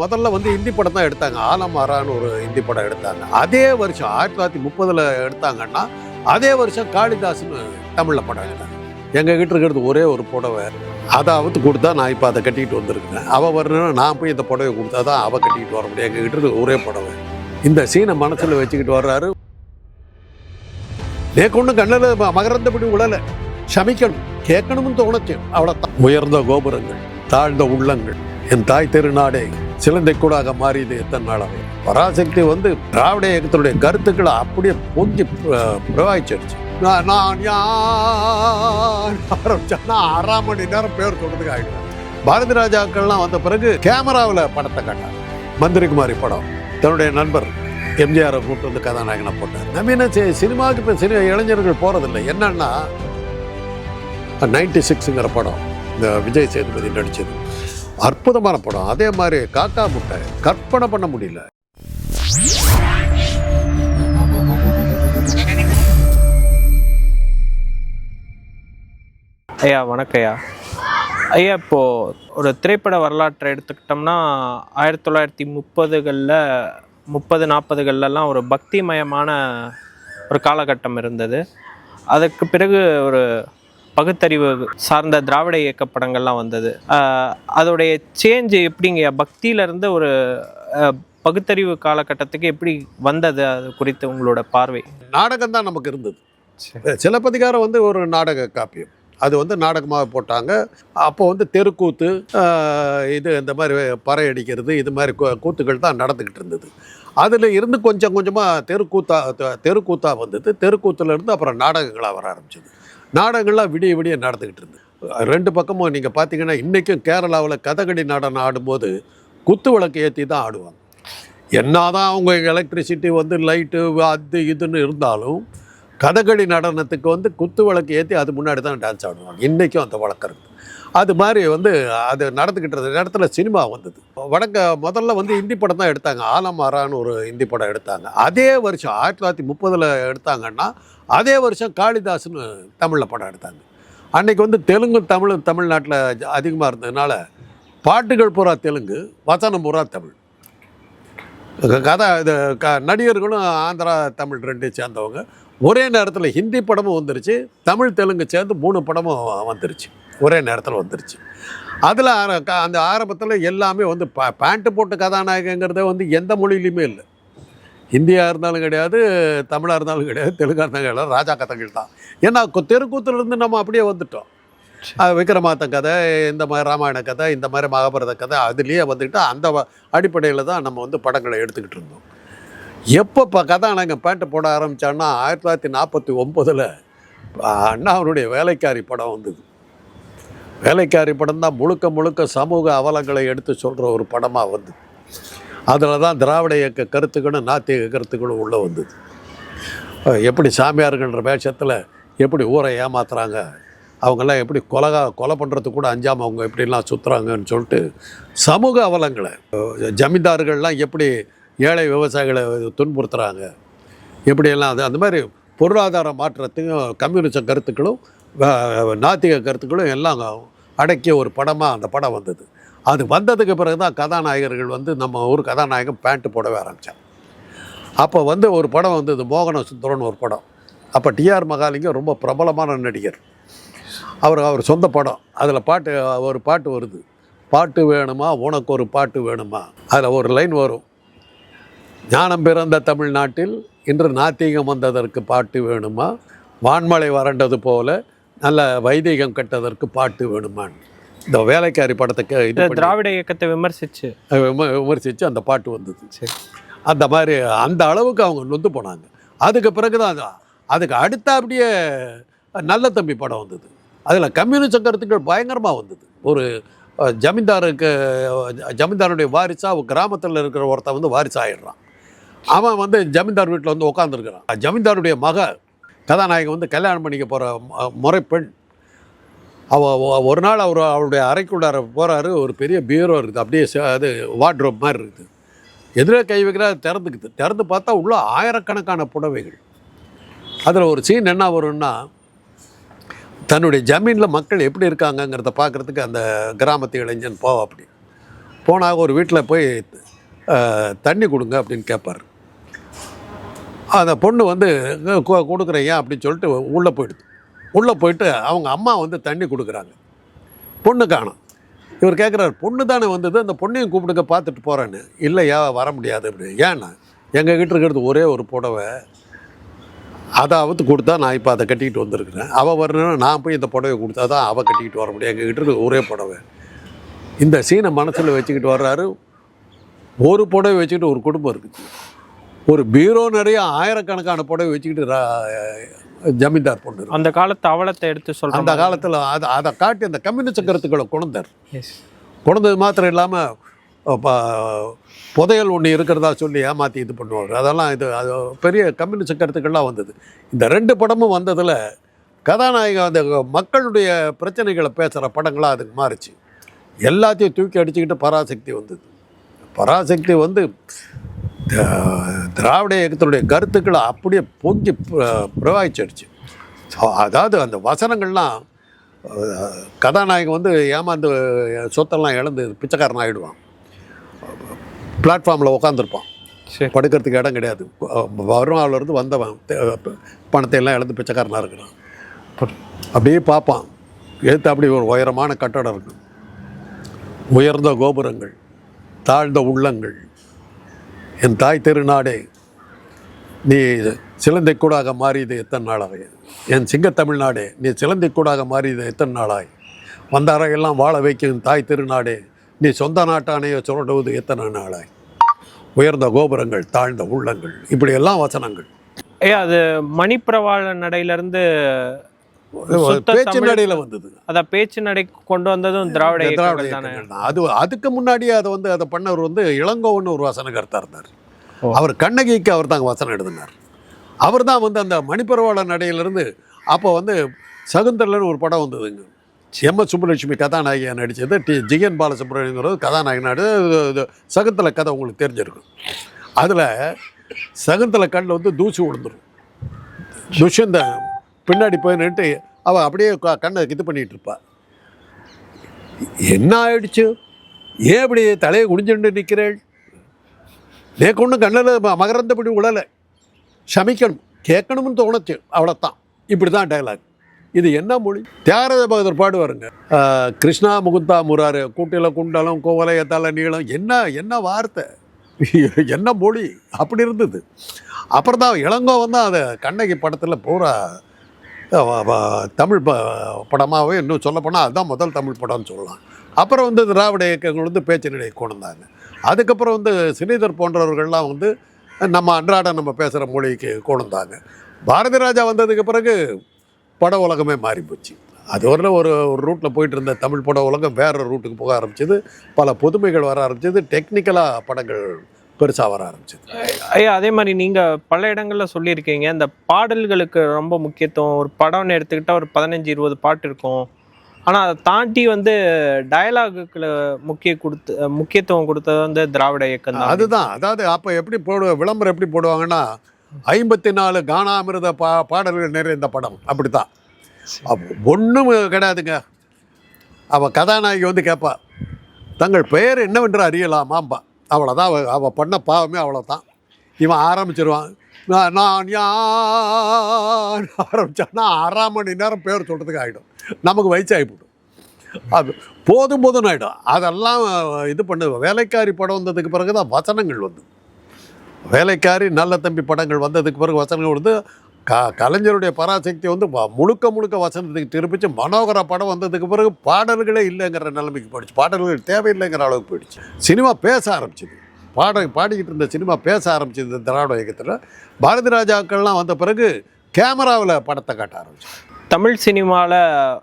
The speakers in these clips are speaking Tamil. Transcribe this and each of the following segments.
முதல்ல வந்து ஹிந்தி படம் தான் எடுத்தாங்க. ஆலமாரான்னு ஒரு ஹிந்தி படம் எடுத்தாங்க. அதே வருஷம் ஆயிரத்தி தொள்ளாயிரத்தி முப்பதுல எடுத்தாங்கன்னா அதே வருஷம் காளிதாஸ்னு தமிழில் படம் எடுத்தாங்க. எங்ககிட்ட இருக்கிறது ஒரே ஒரு புடவை. அதை கொடுத்தா நான் இப்போ அதை கட்டிக்கிட்டு வந்திருக்கேன் அவள் வரணும்னா நான் போய் இந்த புடவை கொடுத்தா தான் அவள் கட்டிக்கிட்டு வர முடியும். எங்ககிட்ட கிட்ட இருக்கிறது ஒரே புடவை. இந்த சீனை மனசுல வச்சுக்கிட்டு வர்றாரு. நேக்கொண்டு கண்ணில் மகரந்தபடி உழல. சமைக்கணும். கேட்கணும்னு தோணுச்சு. அவ்வளோதான் உயர்ந்த கோபுரங்கள் தாழ்ந்த உள்ளங்கள். என் தாய் திருநாடே. சிலந்தை கூடாக மாறியது எத்தனை நாளாக பராசக்தி வந்து திராவிட இயக்கத்தினுடைய கருத்துக்களை அப்படியே பொங்கி பிரவாகிச்சிருச்சு. நான் நான் ஆரம்பிச்சேன்னா அரை மணி நேரம் பேர் சொல்றதுக்கு ஆகிடுவேன் பாரதி ராஜாக்கள்லாம் வந்த பிறகு கேமராவில் படத்தை காட்டார் மந்திரிகுமாரி படம். தன்னுடைய நண்பர் எம்ஜிஆரை கூப்பிட்டு வந்து கதாநாயகனை போட்டார். நவீன சி- சினிமாவுக்கு இப்போ சினிமா இளைஞர்கள் போகிறதில்ல என்னன்னா நைன்டி சிக்ஸுங்கிற படம் இந்த விஜய் சேதுபதி நடித்தது அற்புதமான படம். அதே மாதிரி காக்கா முட்டை. கற்பனை பண்ண முடியல. ஐயா வணக்கம் ஐயா. ஐயா இப்போது ஒரு திரைப்பட வரலாற்றை எடுத்துக்கிட்டோம்னா ஆயிரத்தி தொள்ளாயிரத்தி முப்பதுகளில் முப்பது நாற்பதுகள்லாம் ஒரு பக்திமயமான ஒரு காலகட்டம் இருந்தது. அதுக்கு பிறகு ஒரு பகுத்தறிவு சார்ந்த திராவிட இயக்க படங்கள்லாம் வந்தது அதோடைய சேஞ்ச் எப்படிங்க? பக்தியிலேருந்து ஒரு பகுத்தறிவு காலகட்டத்துக்கு எப்படி வந்தது? அது குறித்து உங்களோட பார்வை. நாடகம் தான் நமக்கு இருந்தது. சிலப்பதிகாரம் வந்து ஒரு நாடக காப்பியம். அது வந்து நாடகமாக போட்டாங்க. அப்போ வந்து தெருக்கூத்து இது இந்த மாதிரி பறை அடிக்கிறது இது மாதிரி கூத்துக்கள் தான் நடந்துக்கிட்டு இருந்தது. அதில் இருந்து கொஞ்சம் கொஞ்சமாக தெருக்கூத்தா தெருக்கூத்தாக தெருக்கூத்தா வந்தது. தெருக்கூத்துலேருந்து அப்புறம் நாடகங்களாக வர ஆரம்பிச்சது. நாடகங்கள்லாம் விடிய விடிய நடந்துக்கிட்டு இருந்து ரெண்டு பக்கமும் நீங்கள் பார்த்தீங்கன்னா இன்றைக்கும் கேரளாவில் கதகளி நடனம் ஆடும்போது குத்து விளக்கு ஏற்றி தான் ஆடுவாங்க. என்ன தான் அவங்க எலக்ட்ரிசிட்டி வந்து லைட்டு அது இதுன்னு இருந்தாலும் கதகளி நடனத்துக்கு வந்து குத்து விளக்கு ஏற்றி அது முன்னாடி தான் டான்ஸ் ஆடுவாங்க. இன்றைக்கும் அந்த வழக்கம் இருக்குது அது மாதிரி வந்து அது நடந்துக்கிட்டு நேரத்தில் சினிமா வந்தது. வடக்க முதல்ல வந்து ஹிந்தி படம் தான் எடுத்தாங்க. ஆலமாரான்னு ஒரு ஹிந்தி படம் எடுத்தாங்க. அதே வருஷம் ஆயிரத்தி தொள்ளாயிரத்தி முப்பதில் எடுத்தாங்கன்னா அதே வருஷம் காளிதாஸ்னு தமிழில் படம் எடுத்தாங்க. அன்னைக்கு வந்து தெலுங்கு தமிழ் தமிழ்நாட்டில் அதிகமாக இருந்ததுனால பாட்டுகள் பூரா தெலுங்கு வசனம் பூரா தமிழ். கதை இது க நடிகர்களும் ஆந்திரா தமிழ் ரெண்டு சேர்ந்தவங்க. ஒரே நேரத்தில் ஹிந்தி படமும் வந்துருச்சு தமிழ் தெலுங்கு சேர்ந்து மூணு படமும் வந்துருச்சு. ஒரே நேரத்தில் வந்துருச்சு. அதில் அந்த ஆரம்பத்தில் எல்லாமே வந்து ப பேண்ட்டு போட்டு கதாநாயகங்கிறதே வந்து எந்த மொழியிலையுமே இல்லை. ஹிந்தியாக இருந்தாலும் கிடையாது தமிழாக இருந்தாலும் கிடையாது தெலுங்காக இருந்தாலும் கிடையாது ராஜா கதைகள் தான். ஏன்னா தெருக்கூத்துலேருந்து நம்ம அப்படியே வந்துட்டோம். விக்ரமாத்த கதை இந்த மாதிரி ராமாயண கதை இந்த மாதிரி மகாபாரத கதை அதுலேயே வந்துக்கிட்டு அந்த அடிப்படையில் தான் நம்ம வந்து படங்களை எடுத்துக்கிட்டு இருந்தோம். எப்போ இப்போ கதாநாயகன் பேண்ட்டு போட ஆரம்பித்தான்னா ஆயிரத்தி தொள்ளாயிரத்தி நாற்பத்தி ஒம்போதில் அண்ணாவுடைய வேலைக்காரி படம் வந்தது. வேலைக்காரி படம் தான் முழுக்க முழுக்க சமூக அவலங்களை எடுத்து சொல்கிற ஒரு படமாக வந்தது. அதில் தான் திராவிட இயக்க கருத்துக்களும் நாத்திக கருத்துக்களும் உள்ளே வந்தது. எப்படி சாமியாருங்கன்ற வேஷத்தில் எப்படி ஊரை ஏமாத்துறாங்க? அவங்கெல்லாம் எப்படி கொலகா கொலை பண்ணுறதுக்கு கூட அஞ்சாமல் அவங்க எப்படிலாம் சுற்றுறாங்கன்னு சொல்லிட்டு சமூக அவலங்களை ஜமீன்தார்கள்லாம் எப்படி ஏழை விவசாயிகளை துன்புறுத்துகிறாங்க எப்படியெல்லாம் அது அந்த மாதிரி பொருளாதார மாற்றத்தையும் கம்யூனிச கருத்துக்களும் நாத்திக கருத்துக்களும் எல்லாம் அடக்கிய ஒரு படமாக அந்த படம் வந்தது. அது வந்ததுக்கு பிறகு தான் கதாநாயகர்கள் வந்து நம்ம ஊர் கதாநாயகன் பேண்ட்டு போடவே ஆரம்பித்தார் அப்போ வந்து ஒரு படம் வந்தது மோகன சுந்தரன் ஒரு படம். அப்போ டிஆர் மகாலிங்கம் ரொம்ப பிரபலமான நடிகர். அவர் அவர் சொந்த படம். அதில் பாட்டு ஒரு பாட்டு வருது. பாட்டு வேணுமா? உனக்கு ஒரு பாட்டு வேணுமா? அதில் ஒரு லைன் வரும். ஞானம் பிறந்த தமிழ்நாட்டில் இன்று நாத்திகம் வந்ததற்கு பாட்டு வேணுமா? வான்மலை வறண்டது போல நல்ல வைதிகம் கட்டதற்கு பாட்டு வேணுமான்னு இந்த வேலைக்காரி படத்துக்கு இது திராவிட இயக்கத்தை விமர்சிச்சு. விம- விமர்சித்து அந்த பாட்டு வந்தது. சரி. அந்த மாதிரி அந்த அளவுக்கு அவங்க நொந்து போனாங்க. அதுக்கு பிறகு தான் அது- அதுக்கு அடுத்த அப்படியே நல்ல தம்பி படம் வந்தது. அதில் கம்யூனிஸ்ட் கருத்துக்கள் பயங்கரமாக வந்தது. ஒரு ஜமீன்தாருக்கு ஜமீன்தாருடைய வாரிசாக கிராமத்தில் இருக்கிற ஒருத்தன் வந்து வாரிசு ஆயிடுறான் அவன் வந்து ஜமீன்தார் வீட்டில் வந்து உட்காந்துருக்கிறான் ஜமீன்தாருடைய மக கதாநாயகன் வந்து கல்யாணம் பண்ணிக்க போகிற முறைப்பெண். அவ அவ- ஒரு நாள் அவர் அவருடைய அறைக்குள்ளார போகிறாரு ஒரு பெரிய பீரோ இருக்குது அப்படியே அது வார்ட்ரோப் மாதிரி இருக்குது. எதிரே கை வைக்கிறா திறந்துக்குது. திறந்து பார்த்தா உள்ளே ஆயிரக்கணக்கான புடவைகள். அதில் ஒரு சீன் என்ன வரும்னா தன்னுடைய ஜமீனில் மக்கள் எப்படி இருக்காங்கங்கிறத பார்க்குறதுக்கு அந்த கிராமத்து இளைஞன் போவா அப்படி போனால் ஒரு வீட்டில் போய் தண்ணி கொடுங்க அப்படின்னு கேட்பார் அந்த பொண்ணு வந்து கொடுக்குறையா ஏன் அப்படின்னு சொல்லிட்டு உள்ளே போயிடுது. உள்ளே போயிட்டு அவங்க அம்மா வந்து தண்ணி கொடுக்குறாங்க. பொண்ணு காணும். இவர் கேட்குறாரு பொண்ணு தானே வந்தது அந்த பொண்ணையும் கூப்பிடுங்க பார்த்துட்டு போகிறேன்னு இல்லையா வர முடியாது அப்படின்னு ஏன்னா எங்கள் கிட்ட இருக்கிறது ஒரே ஒரு புடவை அதாவது கொடுத்தா நான் இப்போ அதை கட்டிக்கிட்டு வந்திருக்கிறேன். அவள் வரணும்னா நான் போய் இந்த புடவை கொடுத்தா தான் அவள் கட்டிக்கிட்டு வர முடியும். எங்கள் கிட்ட இருக்கிறது ஒரே புடவை. இந்த சீனை மனசில் வச்சுக்கிட்டு வர்றாரு. ஒரு புடவை வச்சுக்கிட்டு ஒரு குடும்பம் இருக்குது. ஒரு பீரோ நிறைய ஆயிரக்கணக்கான புடவை வச்சுக்கிட்டு ஜமீன்தார் பொண்ணு. அந்த காலத்து அவலத்தை எடுத்து சொல்கிறேன் அந்த காலத்தில் அதை அதை காட்டி அந்த கம்யூனிஸ்ட் கருத்துக்களை எஸ் கொண்டது மாத்திரம் இல்லாமல் புதையல் ஒன்று இருக்கிறதா சொல்லி ஏமாற்றி இது பண்ணுவார். அதெல்லாம் இது அது பெரிய கம்யூனிஸ்ட் கருத்துக்கள்லாம் வந்தது. இந்த ரெண்டு படமும் வந்ததில் கதாநாயகன் அந்த மக்களுடைய பிரச்சனைகளை பேசுகிற படங்களாக அதுக்கு மாறுச்சு. எல்லாத்தையும் தூக்கி அடிச்சுக்கிட்டு பராசக்தி வந்தது. பராசக்தி வந்து திராவிட இயக்கத்தினுடைய கருத்துக்களை அப்படியே பொங்கி பிர- பிரவாகிச்சிடுச்சு. ஸோ அதாவது அந்த வசனங்கள்லாம் கதாநாயகன் வந்து ஏமாந்து சொத்தெல்லாம் இழந்து பிச்சைக்காரன் ஆகிடுவான் பிளாட்ஃபார்மில் உட்காந்துருப்பான் சரி. படுக்கிறதுக்கு இடம் கிடையாது. வருமாவிலேருந்து வந்தவன் பணத்தை எல்லாம் இழந்து பிச்சைக்காரனாக இருக்கிறான். அப்படியே பார்ப்பான். எடுத்து அப்படி ஒரு உயரமான கட்டடம் இருக்கும் உயர்ந்த கோபுரங்கள் தாழ்ந்த உள்ளங்கள் என் தாய் திருநாடே நீ சிலந்தை கூடாக மாறியது எத்தனை நாளாக என் சிங்க தமிழ்நாடே நீ சிலந்தை கூடாக மாறியது எத்தனை நாளாய்? வந்தாரையெல்லாம் வாழ வைக்கும் தாய் திருநாடே நீ சொந்த நாட்டானையோ சுரண்டுவது எத்தனை நாளாய்? உயர்ந்த கோபுரங்கள் தாழ்ந்த உள்ளங்கள் இப்படியெல்லாம் வசனங்கள். ஏ அது மணிப்பிரவாள நடையிலேருந்து பேச்சு நடையில் வந்தது. அதான் பேச்சு நடை கொண்டு வந்ததும் திராவிட திராவிட இயக்கங்கள் தானே தான். அது அதுக்கு முன்னாடியே அதை வந்து அதை பண்ணவர் வந்து இளங்கோவன் ஒரு வசனகர்த்தா இருந்தார். ஓ. அவர் கண்ணகிக்கு அவர் தாங்க வசனம் எழுதினார். அவர் தான் வந்து அந்த மணிப்பரவாள நடையிலிருந்து அப்போ வந்து சகுந்தரலன்னு ஒரு படம் வந்ததுங்க எம் எஸ் சுப்புலட்சுமி கதாநாயகியாக நடித்தது டி. ஜிஎன் பாலசுப்ரமணியங்கிறது கதாநாயகன் நடிச்சது. சகுந்தல கதை உங்களுக்கு தெரிஞ்சிருக்கும். அதில் சகுந்தல கண்ணில் வந்து தூசி விழுந்துரும். துஷ்யந்த பின்னாடி போய் நின்று அவள் அப்படியே கண்ணை இது பண்ணிகிட்டு இருப்பா. என்ன ஆயிடுச்சு? ஏன் இப்படி தலையை குடிஞ்சுண்டு நிற்கிறேள் நேக்கு ஒன்றும் கண்ணில் மகரந்தபடி உழலை. சமைக்கணும். கேட்கணும்னு தோணுச்சு. அவ்வளோத்தான் இப்படி தான் டைலாக் இது என்ன மொழி? தியாகராஜ பகதர் பாடுவாருங்க கிருஷ்ணா முகுந்தா முராரு கூட்டில குண்டலம் கோவலைய தலை நீளம் என்ன என்ன வார்த்தை? என்ன மொழி? அப்படி இருந்தது. அப்புறம் தான் இளங்கோ வந்து அதை கண்ணகி படத்தில் பூரா தமிழ் ப படமாகவே இன்னும் சொல்லப்போனால் அதுதான் முதல் தமிழ் படம்னு சொல்லலாம். அப்புறம் வந்து திராவிட இயக்கங்கள் வந்து பேச்சு நிலையை கொண்டு அதுக்கப்புறம் வந்து ஸ்ரீதர் போன்றவர்கள்லாம் வந்து நம்ம அன்றாடம் நம்ம பேசுகிற மொழிக்கு கொண்டாங்க பாரதி ராஜா வந்ததுக்கு பிறகு பட உலகமே மாறி போச்சு அது வரல ஒரு ஒரு ரூட்டில் போயிட்டு இருந்த தமிழ் பட உலகம் வேறு ரூட்டுக்கு போக ஆரம்பிச்சது. பல புதுமைகள் வர ஆரம்பிச்சது. டெக்னிக்கலாக படங்கள் பெருசாக வர ஆரம்பிச்சது. ஐயா அதே மாதிரி நீங்கள் பல இடங்களில் சொல்லியிருக்கீங்க. இந்த பாடல்களுக்கு ரொம்ப முக்கியத்துவம். ஒரு படம்னு எடுத்துக்கிட்டால் ஒரு பதினஞ்சு இருபது பாட்டு இருக்கும். ஆனால் அதை தாண்டி வந்து டயலாகுக்கு முக்கிய கொடுத்து முக்கியத்துவம் கொடுத்தது வந்து திராவிட இயக்கம் தான். அதுதான். அதாவது அப்போ எப்படி போடு விளம்பரம் எப்படி போடுவாங்கன்னா ஐம்பத்தி நாலு கானாமிருத பா பாடல்கள் நிறைந்த படம். அப்படி தான் ஒன்றும் கிடையாதுங்க. அவள் கதாநாயகி வந்து கேட்பா தங்கள் பெயர் என்னவென்று அறியலாமாம்பா. அவ்வளோதான் அவள் அவள் பண்ண பாவமே அவ்வளோதான் இவன் ஆரம்பிச்சிருவான். நான் நான் யான் ஆரம்பிச்சான்னா அரை மணி நேரம் பேர் சொல்கிறதுக்கு ஆகிடும் நமக்கு வயசாகிவிடும் அது போதும் போதும் ஆகிடும் அதெல்லாம் இது பண்ணு. வேலைக்காரி படம் வந்ததுக்கு பிறகு தான் வசனங்கள் வந்து. வேலைக்காரி நல்ல தம்பி படங்கள் வந்ததுக்கு பிறகு வசனங்கள் வந்து க கலைஞருடைய பராசக்தி வந்து வ- முழுக்க முழுக்க வசனத்துக்கு திருப்பிச்சு மனோகர படம் வந்ததுக்கு பிறகு பாடல்களே இல்லைங்கிற நிலைமைக்கு போயிடுச்சு. பாடல்கள் தேவையில்லைங்கிற அளவுக்கு போயிடுச்சு. சினிமா பேச ஆரம்பிச்சது. பாட பாடிக்கிட்டு இருந்த சினிமா பேச ஆரம்பிச்சது இந்த திராவிட இயக்கத்தில். பாரதி ராஜாக்கள்லாம் வந்த பிறகு கேமராவில் படத்தை காட்ட ஆரம்பிச்சு தமிழ் சினிமாவில்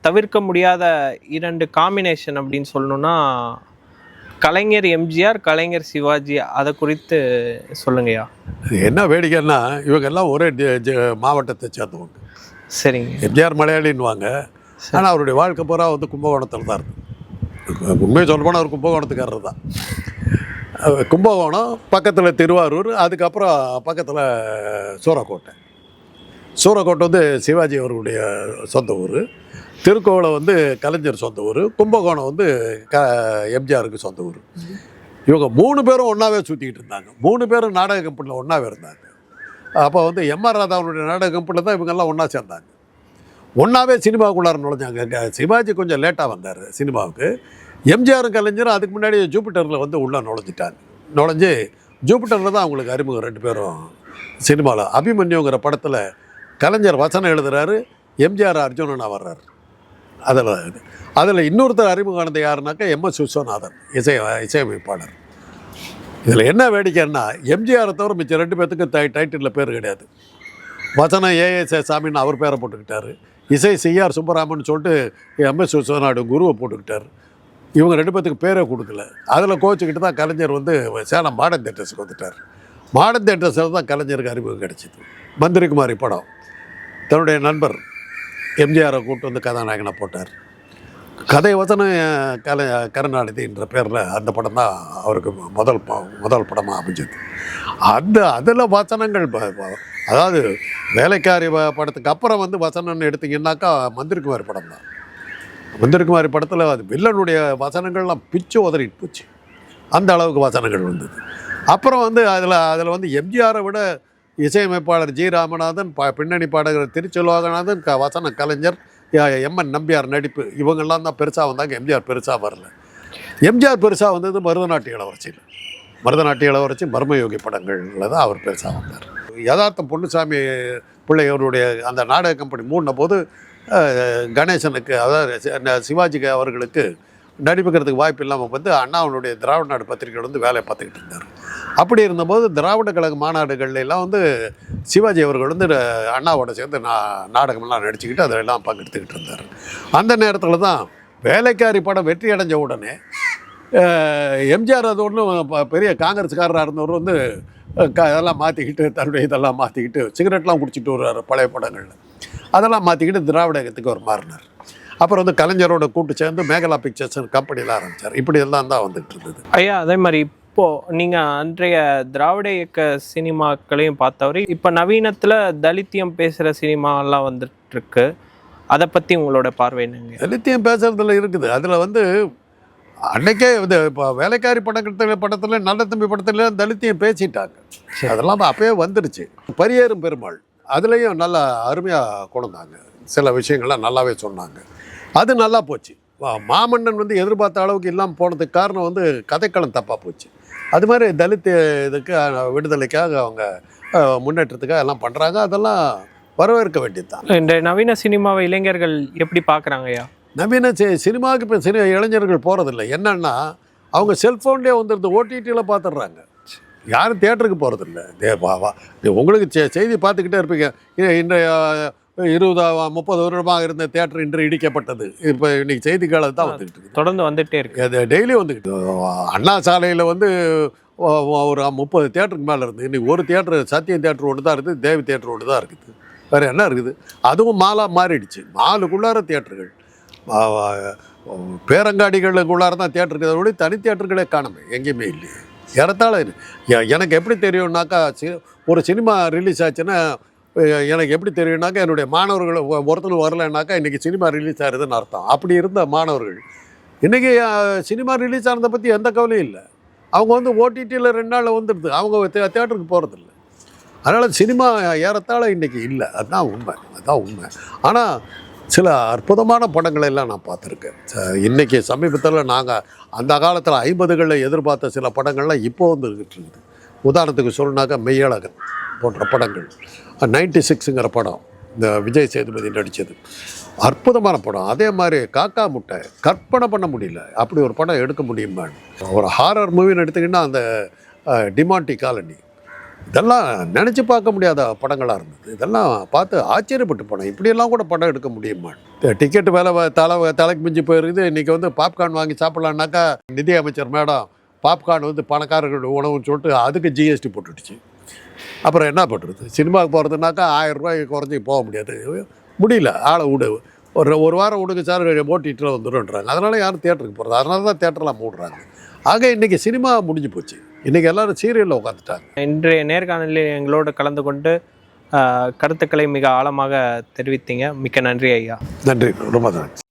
தவிர்க்க முடியாத இரண்டு காம்பினேஷன் அப்படின்னு சொல்லணும்னா கலைஞர் எம்ஜிஆர் கலைஞர் சிவாஜி அதை குறித்து சொல்லுங்கய்யா. இது என்ன வேடிக்கைன்னா இவங்க எல்லாம் ஒரே மாவட்டத்தை சேர்ந்தவங்க. சரிங்க. எம்ஜிஆர் மலையாளின்னுவாங்க. ஆனால் அவருடைய வாழ்க்கை பூரா வந்து கும்பகோணத்தில் தான் இருக்கு. உண்மையை சொல்ல போனால் அவர் கும்பகோணத்துக்காரர் தான். கும்பகோணம் பக்கத்தில் திருவாரூர் அதுக்கப்புறம் பக்கத்தில் சூரக்கோட்டை. சூரக்கோட்டை வந்து சிவாஜி அவர்களுடைய சொந்த ஊர். திருக்கோவிலம் வந்து கலைஞர் சொந்த ஊர். கும்பகோணம் வந்து க எம்ஜிஆருக்கு சொந்த ஊர். இவங்க மூணு பேரும் ஒன்றாவே சுற்றிக்கிட்டு இருந்தாங்க. மூணு பேரும் நாடக கம்பெனியில் ஒன்றாவே இருந்தாங்க. அப்போ வந்து எம்ஆர் ராதாவுடைய நாடக கம்பெனியில் தான் இவங்கெல்லாம் ஒன்றா சேர்ந்தாங்க. ஒன்றாவே சினிமாவுக்குள்ளார நுழைஞ்சாங்க. க- சிவாஜி கொஞ்சம் லேட்டாக வந்தார் சினிமாவுக்கு. எம்ஜிஆரும் கலைஞரும் அதுக்கு முன்னாடி ஜூபிட்டரில் வந்து உள்ளே நுழைஞ்சிட்டாங்க நுழைஞ்சு ஜூபிட்டரில் தான் அவங்களுக்கு அறிமுகம் ரெண்டு பேரும் சினிமாவில் அபிமன்யுங்கிற படத்தில் கலைஞர் வசனம் எழுதுகிறாரு எம்ஜிஆர் அர்ஜுனனாக வர்றாரு அதில் அதில் இன்னொருத்தர் அறிமுகமானது யாருனாக்கா எம்எஸ் விஸ்வநாதன் இசை இசையமைப்பாளர். இதில் என்ன வேடிக்கைன்னா எம்ஜிஆரை தவிர மிச்சம் ரெண்டு பேர்த்துக்கு டை டைட்டிலில் பேர் கிடையாது. வசனம் ஏஎஸ் சாமின்னு அவர் பேரை போட்டுக்கிட்டாரு. இசை சிஆர் சுப்பராமன் சொல்லிட்டு எம்எஸ் விஸ்வநாடு குருவை போட்டுக்கிட்டார். இவங்க ரெண்டு பேர்த்துக்கு பேரே கொடுக்கல. அதில் கோச்சிக்கிட்டு தான் கலைஞர் வந்து சேலம் மாடர்ன் தேட்டர்ஸுக்கு வந்துட்டார். மாடர்ன் தேட்டர்ஸில் தான் கலைஞருக்கு அறிமுகம் கிடைச்சிது. மந்திரிகுமாரி படம். தன்னுடைய நண்பர். எம்ஜிஆரை கூப்பிட்டு வந்து கதாநாயகனை போட்டார். கதை வசனம் கலை கருணாநிதி கருணாநிதின்ற பேரில் அந்த படம் தான் அவருக்கு முதல் ப- முதல் படமாக அமைஞ்சது. அந்த அதில் வசனங்கள் அதாவது வேலைக்காரி படத்துக்கு அப்புறம் வந்து வசனம்னு எடுத்தீங்கன்னாக்கா மந்திரகுமாரி படம் தான். மந்திரகுமாரி படத்தில் அது வில்லனுடைய வசனங்கள்லாம் பிச்சு உதறிட்டு போச்சு. அந்த அளவுக்கு வசனங்கள் வந்தது. அப்புறம் வந்து அதில் அதில் வந்து எம்ஜிஆரை விட இசையமைப்பாளர் ஜி ராமநாதன் ப பின்னணி பாடகர் திருச்செல்வாகநாதன் க வசன கலைஞர் எம்என் நம்பியார் நடிப்பு. இவங்கெல்லாம் தான் பெருசாக வந்தாங்க. எம்ஜிஆர் பெருசாக வரல. எம்ஜிஆர் பெருசாக வந்தது மருதநாட்டிய இளவரசியில். மருதநாட்டிய இளவரசி மர்மயோகி படங்களில் தான் அவர் பெருசாக வந்தார். யதார்த்தம் பொன்னுசாமி பிள்ளையவருடைய அந்த நாடக கம்பெனி மூடின போது கணேசனுக்கு அதாவது சிவாஜி அவர்களுக்கு நடிப்புக்கிறதுக்கு வாய்ப்பு இல்லாமல் வந்து அண்ணாவனுடைய திராவிட நாடு பத்திரிகையில் வந்து வேலையை பார்த்துக்கிட்டு இருந்தார். அப்படி இருந்தபோது திராவிட கழக மாநாடுகள்லாம் வந்து சிவாஜி அவர்கள் வந்து அண்ணாவோட சேர்ந்து நான் நாடகம்லாம் நடிச்சுக்கிட்டு அதெல்லாம் பங்கெடுத்துக்கிட்டு இருந்தார். அந்த நேரத்தில் தான் வேலைக்காரி படம் வெற்றி அடைஞ்ச உடனே எம்ஜிஆர் அது ஒன்றும் பெரிய காங்கிரஸ்காரராக இருந்தவர் வந்து க- அதெல்லாம் மாற்றிக்கிட்டு தன்னுடைய இதெல்லாம் மாற்றிக்கிட்டு சிகரெட்லாம் குடிச்சிட்டு வருவார் பழைய படங்களில். அதெல்லாம் மாற்றிக்கிட்டு திராவிட இயக்கத்துக்கு ஒரு மாறினார். அப்புறம் வந்து கலைஞரோட கூட்டு சேர்ந்து மேகலா பிக்சர்ஸ் கம்பெனியில் ஆரம்பித்தார் இப்படி எல்லாம் தான் வந்துட்டு இருந்தது. ஐயா அதே மாதிரி இப்போ நீங்க அன்றைய திராவிட இயக்க சினிமாக்களையும் பார்த்தவரை இப்போ நவீனத்துல தலித்தியம் பேசுற சினிமாலாம் வந்துட்டு இருக்கு அதை பத்தி உங்களோட பார்வை என்னங்க? தலித்தியம் பேசுறதுல இருக்குது. அதில் வந்து அன்னைக்கே இது இப்போ வேலைக்காரி படத்தில் படத்தில் நல்ல தம்பி படத்துல தலித்தியம் பேசிட்டாங்க. அதெல்லாம் அப்பயே வந்துடுச்சு பரியேறும் பெருமாள் அதுலேயும் நல்லா அருமையாக கொண்டாங்க சில விஷயங்கள்லாம் நல்லாவே சொன்னாங்க. அது நல்லா போச்சு. மாமன்னன் வந்து எதிர்பார்த்த அளவுக்கு இல்லாமல் போனதுக்கு காரணம் வந்து கதைக்களம் தப்பாக போச்சு. அது மாதிரி தலித் இதுக்கு விடுதலைக்காக அவங்க முன்னேற்றத்துக்காக எல்லாம் பண்ணுறாங்க அதெல்லாம் வரவேற்க வேண்டியது தான் இந்த நவீன சினிமாவை இளைஞர்கள் எப்படி பார்க்கறாங்க ஐயா? நவீன சி- சினிமாவுக்கு இப்போ சினி இளைஞர்கள் போகிறதில்ல என்னன்னா அவங்க செல்ஃபோன்லேயே வந்துடுது ஓடிடியில் பார்த்துடுறாங்க யாரும் தேட்டருக்கு போகிறதில்ல தே உங்களுக்கு செய்தி பார்த்துக்கிட்டே இருப்பீங்க. இன்றைய இருபது முப்பது வருடமாக இருந்த தேட்டர் இன்று இடிக்கப்பட்டது. இப்போ இன்னைக்கு செய்திகள் தான் வந்துக்கிட்டு தொடர்ந்து வந்துட்டே இருக்கு. அது டெய்லி வந்துக்கிட்டு அண்ணா சாலையில் வந்து ஒரு முப்பது தேட்டருக்கு மேலே இருக்குது இன்னைக்கு ஒரு தேட்டர் சத்தியம் தேட்டர் ஒன்று தான் இருக்குது தேவி தேட்டர் ஒன்று தான் இருக்குது. வேறு என்ன இருக்குது? அதுவும் மாலாக மாறிடுச்சு. மாலுக்குள்ளார தேட்டர்கள் பேரங்காடிகளுக்குள்ளார தான் தேட்டர் இருக்கிறத விட தனி தேட்டர்களே காணுமே எங்கேயுமே இல்லையே. ஏறத்தாழ எனக்கு எப்படி தெரியும்னாக்கா சி- ஒரு சினிமா ரிலீஸ் ஆச்சுன்னா எனக்கு எப்படி தெரியும்னாக்கா என்னுடைய மாணவர்கள் ஒருத்தர் வரலைன்னாக்கா இன்றைக்கி சினிமா ரிலீஸ் ஆகுதுன்னு அர்த்தம். அப்படி இருந்த மாணவர்கள். இன்றைக்கி சினிமா ரிலீஸ் ஆனதை பற்றி எந்த கவலையும் இல்லை. அவங்க வந்து ஓடிடியில் ரெண்டு நாளில் வந்துடுது. அவங்க தே தேட்டருக்கு போகிறதில்ல அதனால் சினிமா ஏறத்தாழ இன்றைக்கி இல்லை. அதுதான் உண்மை. அதுதான் உண்மை. ஆனால் சில அற்புதமான படங்களை எல்லாம் நான் பார்த்துருக்கேன். ச- சமீபத்தில் நாங்கள் அந்த காலத்தில் ஐம்பதுகளில் எதிர்பார்த்த சில படங்கள்லாம் இப்போ வந்துக்கிட்டு இருக்குது. உதாரணத்துக்கு சொல்லணுனாக்கா மெய்யழகன் போன்ற படங்கள். நைன்டி சிக்ஸுங்கிற படம் இந்த விஜய் சேதுபதி நடித்தது அற்புதமான படம். அதே மாதிரி காக்கா முட்டை கற்பனை பண்ண முடியல. அப்படி ஒரு படம் எடுக்க முடியுமா? ஒரு ஹாரர் மூவின்னு எடுத்திங்கன்னா அந்த டிமாண்டி காலனி. இதெல்லாம் நினச்சி பார்க்க முடியாத படங்களாக இருந்தது. இதெல்லாம் பார்த்து ஆச்சரியப்பட்டு போனேன். இப்படியெல்லாம் கூட படம் எடுக்க முடியுமா? டிக்கெட் வேலை தலை தலைக்கு மிஞ்சி போயிருக்குது இன்றைக்கி வந்து பாப்கார்ன் வாங்கி சாப்பிட்லான்னாக்கா நிதி அமைச்சர் மேடம் பாப்கார்ன் வந்து பணக்காரர்கள் உணவுன்னு சொல்லிட்டு அதுக்கு ஜிஎஸ்டி போட்டுடுச்சு. அப்புறம் என்ன பண்ணுறது? சினிமாவுக்கு போகிறதுனாக்கா ஆயிரம் ரூபாய்க்கு குறைஞ்சி போக முடியாது. முடியல ஆளை விடு. ஒரு ஒரு வாரம் விடுங்க சார் ஓட்டிட்டு வந்துடும்ன்றாங்க. அதனால யாரும் தேட்டருக்கு போகிறது அதனால தான் தேட்டர்லாம் மூடுறாங்க. ஆக இன்றைக்கி சினிமா முடிஞ்சு போச்சு. இன்றைக்கி எல்லாரும் சீரியலில் உட்காந்துட்டாங்க இன்றைய நேர்காணலில் எங்களோடு கலந்து கொண்டு கருத்துக்களை மிக ஆழமாக தெரிவித்தீங்க. மிக்க நன்றி ஐயா. நன்றி ரொம்ப நன்றி.